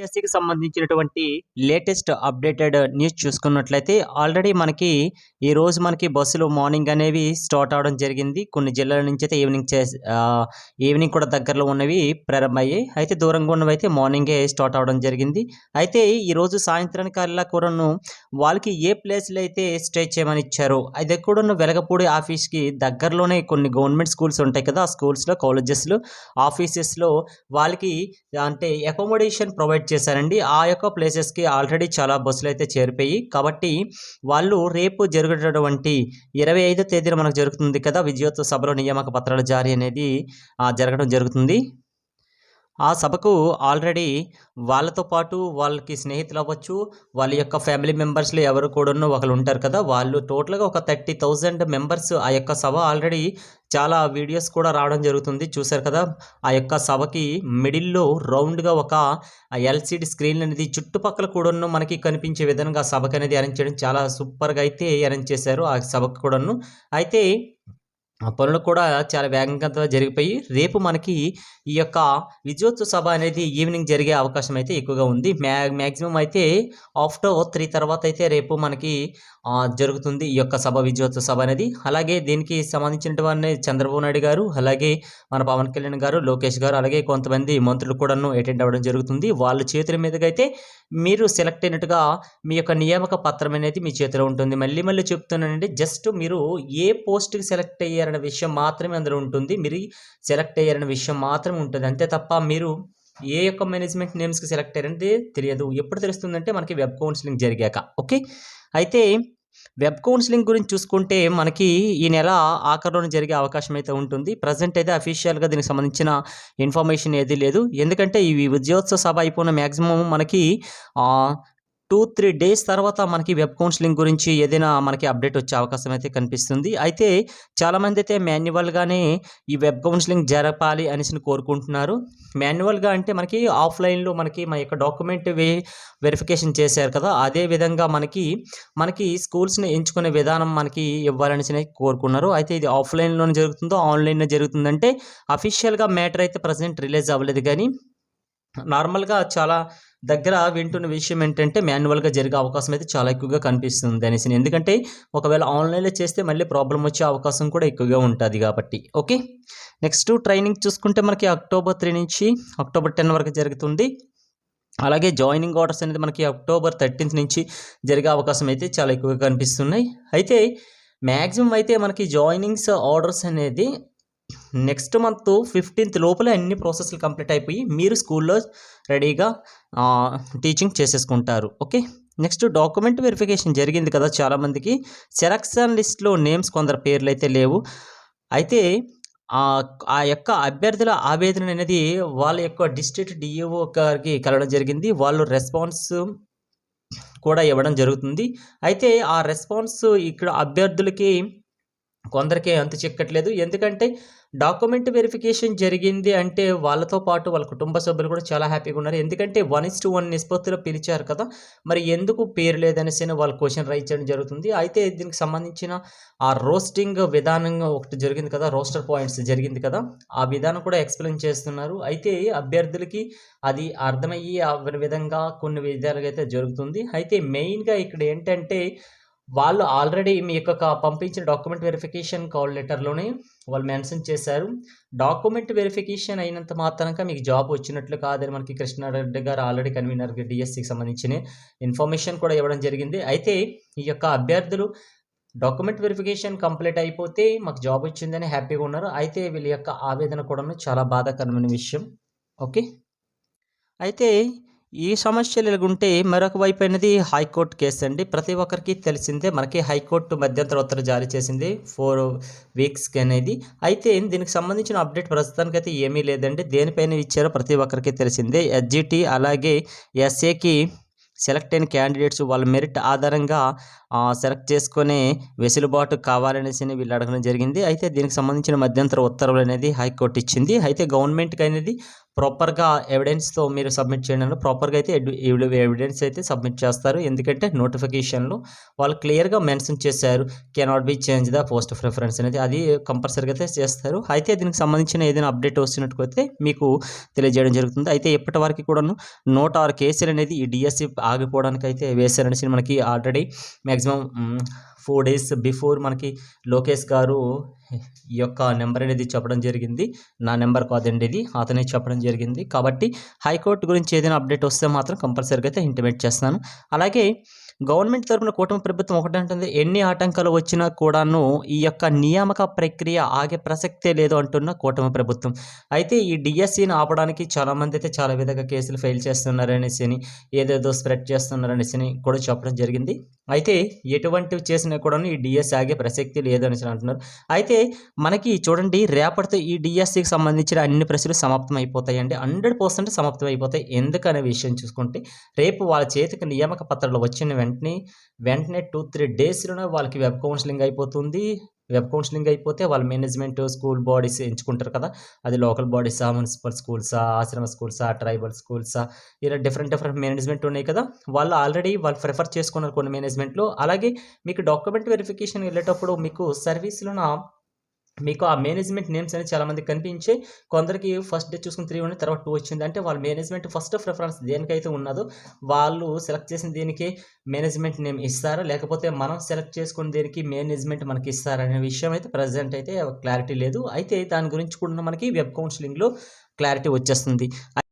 ఎస్సీకి సంబంధించినటువంటి latest updated news చూసుకున్నట్లయితే already మనకి ఈ రోజు మనకి బస్సులు మార్నింగ్ అనేవి స్టార్ట్ అవడం జరిగింది. కొన్ని జిల్లాల నుంచి అయితే ఈవినింగ్ చే ఈవినింగ్ కూడా దగ్గరలో ఉన్నవి ప్రారంభమయ్యాయి. అయితే దూరంగా ఉన్నవి అయితే మార్నింగే స్టార్ట్ అవడం జరిగింది. అయితే ఈ రోజు సాయంత్రానికి అల్లా కూడాను వాళ్ళకి ఏ ప్లేస్లో అయితే స్టే చేయమని ఇచ్చారో అది కూడాను వెలగపూడి ఆఫీస్కి దగ్గరలోనే కొన్ని గవర్నమెంట్ స్కూల్స్ ఉంటాయి కదా ఆ స్కూల్స్లో కాలేజెస్లో ఆఫీసెస్లో వాళ్ళకి అంటే అకామిడేషన్ ప్రొవైడ్ చేశారండి. ఆ యొక్క ప్లేసెస్కి ఆల్రెడీ చాలా బస్సులు అయితే చేరిపోయి కాబట్టి వాళ్ళు రేపు జరుగుతున్నటువంటి ఇరవై ఐదో తేదీన మనకు జరుగుతుంది కదా విజయోత్సవ సభలో నియామక పత్రాల జారీ అనేది జరగడం జరుగుతుంది. ఆ సభకు ఆల్రెడీ వాళ్ళతో పాటు వాళ్ళకి స్నేహితులు అవ్వచ్చు వాళ్ళ యొక్క ఫ్యామిలీ మెంబర్స్లో ఎవరు కూడాను ఒకరు ఉంటారు కదా వాళ్ళు టోటల్గా ఒక థర్టీ థౌజండ్ మెంబర్స్ ఆ యొక్క సభ ఆల్రెడీ చాలా వీడియోస్ కూడా రావడం జరుగుతుంది. చూశారు కదా ఆ యొక్క సభకి మిడిల్లో రౌండ్గా ఒక ఎల్సిడి స్క్రీన్ అనేది చుట్టుపక్కల కూడాను మనకి కనిపించే విధంగా సభకు అనేది అరేంజ్ చేయడం చాలా సూపర్గా అయితే అరేంజ్ చేశారు ఆ సభకు కూడాను. అయితే పనులు కూడా చాలా వేగంగా జరిగిపోయి రేపు మనకి ఈ యొక్క విజయోత్సవ సభ అనేది ఈవినింగ్ జరిగే అవకాశం అయితే ఎక్కువగా ఉంది. మ్యా మ్యాక్సిమం అయితే ఆఫ్టర్ త్రీ తర్వాత అయితే రేపు మనకి జరుగుతుంది ఈ యొక్క సభ విజయోత్సవ సభ అనేది. అలాగే దీనికి సంబంధించినటువంటి చంద్రబాబు నాయుడు గారు అలాగే మన పవన్ కళ్యాణ్ గారు లోకేష్ గారు అలాగే కొంతమంది మంత్రులు కూడాను అటెండ్ అవ్వడం జరుగుతుంది. వాళ్ళ చేతుల మీదుగా అయితే మీరు సెలెక్ట్ అయినట్టుగా మీ యొక్క నియామక పత్రం అనేది మీ చేతిలో ఉంటుంది. మళ్ళీ మళ్ళీ చెప్తున్నానండి జస్ట్ మీరు ఏ పోస్ట్కి సెలెక్ట్ అయ్యారు అయ్యారనే విషయం మాత్రమే అందులో ఉంటుంది. మీరు సెలెక్ట్ అయ్యారనే విషయం మాత్రమే ఉంటుంది. అంతే తప్ప మీరు ఏ యొక్క మేనేజ్మెంట్ నేమ్స్కి సెలెక్ట్ అయ్యారంటే తెలియదు. ఎప్పుడు తెలుస్తుందంటే మనకి వెబ్ కౌన్సిలింగ్ జరిగాక. ఓకే? అయితే వెబ్ కౌన్సిలింగ్ గురించి చూసుకుంటే మనకి ఈ నెల ఆఖరిలోనే జరిగే అవకాశం అయితే ఉంటుంది. ప్రజెంట్ అయితే అఫీషియల్గా దీనికి సంబంధించిన ఇన్ఫర్మేషన్ ఏది లేదు. ఎందుకంటే ఈ విజయోత్సవ సభ అయిపోయిన మ్యాక్సిమం మనకి టూ త్రీ డేస్ తర్వాత మనకి వెబ్ కౌన్సిలింగ్ గురించి ఏదైనా మనకి అప్డేట్ వచ్చే అవకాశం అయితే కనిపిస్తుంది. అయితే చాలామంది అయితే మాన్యువల్గానే ఈ వెబ్ కౌన్సిలింగ్ జరపాలి అనేసి కోరుకుంటున్నారు. మాన్యువల్గా అంటే మనకి ఆఫ్లైన్లో మనకి మన యొక్క డాక్యుమెంట్ వే వెరిఫికేషన్ చేశారు కదా అదే విధంగా మనకి మనకి స్కూల్స్ని ఎంచుకునే విధానం మనకి ఇవ్వాలనేసి కోరుకున్నారు. అయితే ఇది ఆఫ్లైన్లోనే జరుగుతుందో ఆన్లైన్లో జరుగుతుందంటే అఫీషియల్గా మ్యాటర్ అయితే ప్రజెంట్ రిలీజ్ అవ్వలేదు కానీ నార్మల్గా చాలా దగ్గర వింటున్న విషయం ఏంటంటే మాన్యువల్గా జరిగే అవకాశం అయితే చాలా ఎక్కువగా కనిపిస్తుంది అనేసి ఎందుకంటే ఒకవేళ ఆన్లైన్లో చేస్తే మళ్ళీ ప్రాబ్లం వచ్చే అవకాశం కూడా ఎక్కువగా ఉంటుంది కాబట్టి. ఓకే? నెక్స్ట్ ట్రైనింగ్ చూసుకుంటే మనకి అక్టోబర్ త్రీ నుంచి అక్టోబర్ టెన్ వరకు జరుగుతుంది. అలాగే జాయినింగ్ ఆర్డర్స్ అనేది మనకి అక్టోబర్ థర్టీన్త్ నుంచి జరిగే అవకాశం అయితే చాలా ఎక్కువగా కనిపిస్తున్నాయి. అయితే మ్యాక్సిమం అయితే మనకి జాయినింగ్స్ ఆర్డర్స్ అనేది నెక్స్ట్ మంత్ ఫిఫ్టీన్త్ లోపల అన్ని ప్రాసెస్లు కంప్లీట్ అయిపోయి మీరు స్కూల్లో రెడీగా టీచింగ్ చేసేసుకుంటారు. ఓకే? నెక్స్ట్ డాక్యుమెంట్ వెరిఫికేషన్ జరిగింది కదా చాలామందికి. సెలక్షన్ లిస్ట్లో నేమ్స్ కొందరు పేర్లు అయితే లేవు. అయితే ఆ ఆ యొక్క అభ్యర్థుల ఆవేదన అనేది వాళ్ళ యొక్క డిస్ట్రిక్ట్ డిఈఓ గారికి కలవడం జరిగింది. వాళ్ళు రెస్పాన్స్ కూడా ఇవ్వడం జరుగుతుంది. అయితే ఆ రెస్పాన్స్ ఇక్కడ అభ్యర్థులకి కొందరికి అంత చిక్కట్లేదు. ఎందుకంటే డాక్యుమెంట్ వెరిఫికేషన్ జరిగింది అంటే వాళ్ళతో పాటు వాళ్ళ కుటుంబ సభ్యులు కూడా చాలా హ్యాపీగా ఉన్నారు. ఎందుకంటే వన్ ఇస్ టు వన్ నిష్పత్తిలో పిలిచారు కదా మరి ఎందుకు పేరు లేదనేసి వాళ్ళు క్వశ్చన్ రైజ్ చేయడం జరుగుతుంది. అయితే దీనికి సంబంధించిన ఆ రోస్టింగ్ విధానంగా ఒకటి జరిగింది కదా రోస్టర్ పాయింట్స్ జరిగింది కదా ఆ విధానం కూడా ఎక్స్ప్లెయిన్ చేస్తున్నారు. అయితే అభ్యర్థులకి అది అర్థమయ్యే విధంగా కొన్ని విధాలుగా అయితే జరుగుతుంది. అయితే మెయిన్గా ఇక్కడ ఏంటంటే వాళ్ళు ఆల్రెడీ మీ యొక్క పంపించిన డాక్యుమెంట్ వెరిఫికేషన్ కాల్ లెటర్లోనే వాళ్ళు మెన్షన్ చేశారు. డాక్యుమెంట్ వెరిఫికేషన్ అయినంత మాత్రంగా మీకు జాబ్ వచ్చినట్లు కాదని మనకి కృష్ణారెడ్డి గారు ఆల్రెడీ కన్వీనర్ డిఎస్సికి సంబంధించిన ఇన్ఫర్మేషన్ కూడా ఇవ్వడం జరిగింది. అయితే ఈ యొక్క అభ్యర్థులు డాక్యుమెంట్ వెరిఫికేషన్ కంప్లీట్ అయిపోతే మాకు జాబ్ వచ్చిందని హ్యాపీగా ఉన్నారు. అయితే వీళ్ళ యొక్క ఆవేదన కూడా చాలా బాధాకరమైన విషయం. ఓకే అయితే ఈ సమస్యలు ఇలాగుంటే మరొక వైపు అనేది హైకోర్టు కేసు అండి. ప్రతి ఒక్కరికి తెలిసిందే మనకి హైకోర్టు మధ్యంతర ఉత్తర్వు జారీ చేసింది ఫోర్ వీక్స్కి అనేది. అయితే దీనికి సంబంధించిన అప్డేట్ ప్రస్తుతానికి అయితే ఏమీ లేదండి. దేనిపైన ఇచ్చారో ప్రతి ఒక్కరికి తెలిసిందే. ఎస్జిటి అలాగే ఎస్ఏకి సెలెక్ట్ అయిన క్యాండిడేట్స్ వాళ్ళ మెరిట్ ఆధారంగా సెలెక్ట్ చేసుకునే వెసులుబాటు కావాలనేసి వీళ్ళు అడగడం జరిగింది. అయితే దీనికి సంబంధించిన మధ్యంతర ఉత్తర్వులు అనేది హైకోర్టు ఇచ్చింది. అయితే గవర్నమెంట్కి అనేది ప్రాపర్‌గా ఎవిడెన్స్‌తో మీరు సబ్మిట్ చేయడంలో ప్రాపర్‌గా అయితే ఎవిడెన్స్ అయితే సబ్మిట్ చేస్తారు. ఎందుకంటే నోటిఫికేషన్‌లో వాళ్ళు క్లియర్‌గా మెన్షన్ చేశారు. Cannot be change the post of reference అనేది. అది కంపల్సరీగా అయితే చేస్తారు. అయితే దీనికి సంబంధించిన ఏదైనా అప్డేట్ వస్తున్నట్టుగైతే మీకు తెలియజేయడం జరుగుతుంది. అయితే ఇప్పటి వరకు కూడాను 106 కేసులు అనేది ఈ డిఎస్సి ఆగిపోవడానికి అయితే వేశారనేసి మనకి already maximum four days before మనకి లోకేష్ గారు ఈ యొక్క నెంబర్ అనేది చెప్పడం జరిగింది. నా నెంబర్ కాదండి ఇది. అతనే చెప్పడం జరిగింది. కాబట్టి హైకోర్టు గురించి ఏదైనా అప్డేట్ వస్తే మాత్రం కంపల్సరీగా అయితే ఇంటిమేట్ చేస్తాను. అలాగే గవర్నమెంట్ తరపున కూటమి ప్రభుత్వం ఒకటంటుంది ఎన్ని ఆటంకాలు వచ్చినా కూడాను ఈ యొక్క నియామక ప్రక్రియ ఆగే ప్రసక్తే లేదు అంటున్న కూటమి ప్రభుత్వం. అయితే ఈ డిఎస్సిని ఆపడానికి చాలామంది అయితే చాలా విధంగా కేసులు ఫైల్ చేస్తున్నారనేసి ఏదేదో స్ప్రెడ్ చేస్తున్నారనేసి కూడా చెప్పడం జరిగింది. అయితే ఎటువంటివి చేసినా కూడాను ఈ డిఎస్సి ఆగే ప్రసక్తి లేదు అనేసి అంటున్నారు. అయితే మనకి చూడండి రేపటితో ఈ డిఎస్సికి సంబంధించిన అన్ని ప్రశ్నలు సమాప్తం అయిపోతాయండి. 100% సమాప్తం అయిపోతాయి. ఎందుకనే విషయం చూసుకుంటే రేపు వాళ్ళ చేతికి నియామక పత్రాలు వచ్చిన వెంటనే, వెంటనే 2, 3 డేస్‌లోనే వాళ్ళకి వెబ్ కౌన్సిలింగ్ అయిపోతుంది. వెబ్ కౌన్సిలింగ్ అయిపోతే వాళ్ళ మేనేజ్మెంట్ స్కూల్ బాడీస్ ఎంచుకుంటారు కదా! అది లోకల్ బాడీసా, మున్సిపల్ స్కూల్సా, ఆశ్రమ స్కూల్సా, ట్రైబల్ స్కూల్సా ఇలా డిఫరెంట్ డిఫరెంట్ మేనేజ్మెంట్ ఉన్నాయి కదా! వాళ్ళు ఆల్రెడీ వాళ్ళు ప్రిఫర్ చేసుకున్నారు కొన్ని మేనేజ్మెంట్‌లో. అలాగే మీకు డాక్యుమెంట్ వెరిఫికేషన్ వెళ్ళేటప్పుడు మీకు సర్వీస్‌లోన మీకు ఆ మేనేజ్మెంట్ నేమ్స్ అనేది చాలామంది కనిపించాయి. కొందరికి ఫస్ట్ డే చూసుకుని త్రీ ఉండే తర్వాత టూ వచ్చింది. అంటే వాళ్ళ మేనేజ్మెంట్ ఫస్ట్ ప్రిఫరెన్స్ దేనికైతే ఉన్నదో వాళ్ళు సెలెక్ట్ చేసిన దేనికి మేనేజ్మెంట్ నేమ్ ఇస్తారా? లేకపోతే మనం సెలెక్ట్ చేసుకున్న దేనికి మేనేజ్మెంట్ మనకి ఇస్తారనే అనే విషయం అయితే ప్రజెంట్ అయితే క్లారిటీ లేదు. అయితే దాని గురించి కూడా మనకి వెబ్ కౌన్సిలింగ్లో క్లారిటీ వచ్చేస్తుంది.